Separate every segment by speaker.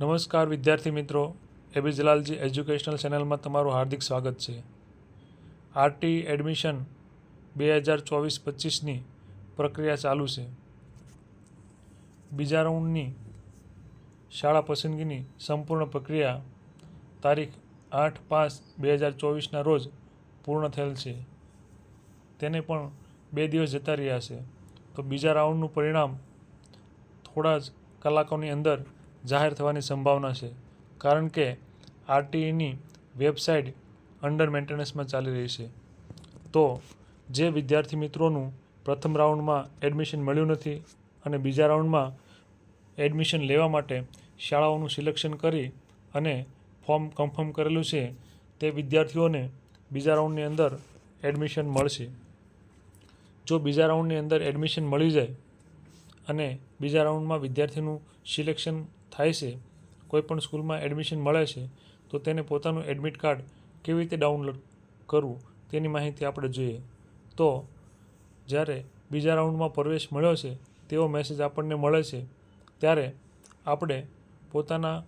Speaker 1: નમસ્કાર વિદ્યાર્થી મિત્રો. એબી જલાલજી એજ્યુકેશનલ ચેનલમાં તમારું હાર્દિક સ્વાગત છે. આરટી એડમિશન બે હજાર ચોવીસ પચીસની પ્રક્રિયા ચાલુ છે. બીજા રાઉન્ડની શાળા પસંદગીની સંપૂર્ણ પ્રક્રિયા તારીખ આઠ પાંચ બે હજાર ચોવીસના રોજ પૂર્ણ થયેલ છે. તેને પણ બે દિવસ જતા રહ્યા છે. તો બીજા રાઉન્ડનું પરિણામ થોડા જ કલાકોની અંદર જાહેર થવાની સંભાવના છે, કારણ કે આરટીઈની વેબસાઇટ અંડર મેન્ટેનન્સમાં ચાલી રહી છે. તો જે વિદ્યાર્થી મિત્રોનું પ્રથમ રાઉન્ડમાં એડમિશન મળ્યું નથી અને બીજા રાઉન્ડમાં એડમિશન લેવા માટે શાળાઓનું સિલેક્શન કરી અને ફોર્મ કન્ફર્મ કરેલું છે, તે વિદ્યાર્થીઓને બીજા રાઉન્ડની અંદર એડમિશન મળશે. જો બીજા રાઉન્ડની અંદર એડમિશન મળી જાય અને બીજા રાઉન્ડમાં વિદ્યાર્થીનું સિલેક્શન થાય છે, કોઈ પણ સ્કૂલમાં એડમિશન મળે છે, તો તેને પોતાનું એડમિટ કાર્ડ કેવી રીતે ડાઉનલોડ કરવું તેની માહિતી આપણે જોઈએ. તો જ્યારે બીજા રાઉન્ડમાં પ્રવેશ મળ્યો છે, તેવો મેસેજ આપણને મળે છે, ત્યારે આપણે પોતાના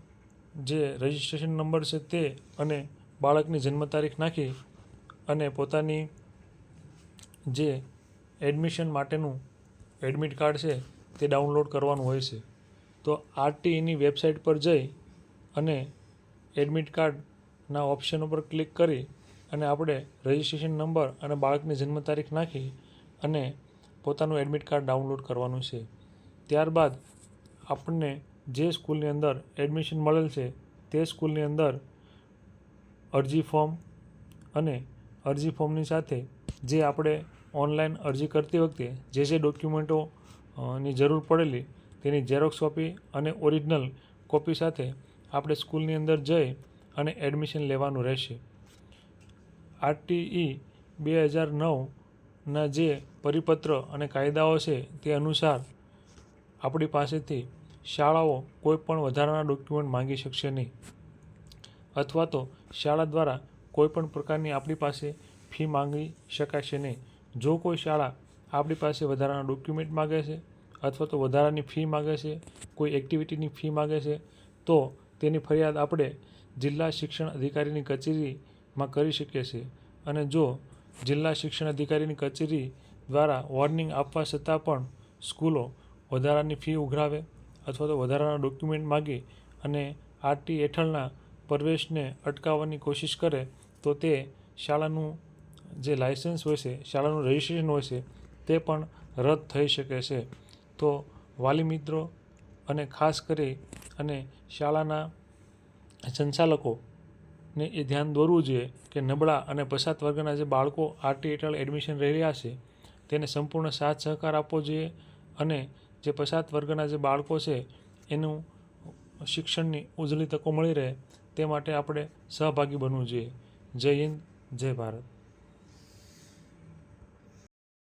Speaker 1: જે રજિસ્ટ્રેશન નંબર છે તે અને બાળકની જન્મ તારીખ નાખી અને પોતાની જે એડમિશન માટેનું એડમિટ કાર્ડ છે તે ડાઉનલોડ કરવાનું હોય છે. તો આરટીઈની વેબસાઇટ પર જઈ અને એડમિટ કાર્ડના ઓપ્શન ઉપર ક્લિક કરી અને આપણે રજિસ્ટ્રેશન નંબર અને બાળકની જન્મ તારીખ નાખી અને પોતાનું એડમિટ કાર્ડ ડાઉનલોડ કરવાનું છે. ત્યારબાદ આપણને જે સ્કૂલની અંદર એડમિશન મળેલ છે, તે સ્કૂલની અંદર અરજી ફોર્મ અને અરજી ફોર્મની સાથે જે આપણે ઓનલાઈન અરજી કરતી વખતે જે જે ડોક્યુમેન્ટો ની જરૂર પડેલી તેની ઝેરોક્ષ કોપી અને ઓરિજિનલ કોપી સાથે આપણે સ્કૂલની અંદર જઈ અને એડમિશન લેવાનું રહેશે. આરટીઈ બે હજાર નવના જે પરિપત્ર અને કાયદાઓ છે તે અનુસાર આપણી પાસેથી શાળાઓ કોઈપણ વધારાના ડોક્યુમેન્ટ માંગી શકશે નહીં. અથવા તો શાળા દ્વારા કોઈપણ પ્રકારની આપણી પાસે ફી માંગી શકાશે નહીં. જો કોઈ શાળા આપણી પાસે વધારાના ડોક્યુમેન્ટ માગે છે અથવા તો વધારાની ફી માગે છે, કોઈ એક્ટિવિટીની ફી માગે છે, તો તેની ફરિયાદ આપણે જિલ્લા શિક્ષણ અધિકારીની કચેરીમાં કરી શકીએ છીએ. અને જો જિલ્લા શિક્ષણ અધિકારીની કચેરી દ્વારા વોર્નિંગ આપવા છતાં પણ સ્કૂલો વધારાની ફી ઉઘરાવે અથવા તો વધારાના ડોક્યુમેન્ટ માગી અને આરટી હેઠળના પ્રવેશને અટકાવવાની કોશિશ કરે, તો તે શાળાનું જે લાયસન્સ હોય છે, શાળાનું રજિસ્ટ્રેશન હોય છે, તે પણ રદ થઈ શકે છે. તો વાલી મિત્રો અને ખાસ કરી અને શાળાના સંચાલકોને એ ધ્યાન દોરવું જોઈએ કે નબળા અને પછાત વર્ગના જે બાળકો આરટી હેઠળ એડમિશન લઈ રહ્યા છે, તેને સંપૂર્ણ સાથ સહકાર આપવો જોઈએ અને જે પછાત વર્ગના જે બાળકો છે, એનું શિક્ષણની ઉજળી તકો મળી રહે તે માટે આપણે સહભાગી બનવું જોઈએ. જય હિન્દ, જય ભારત.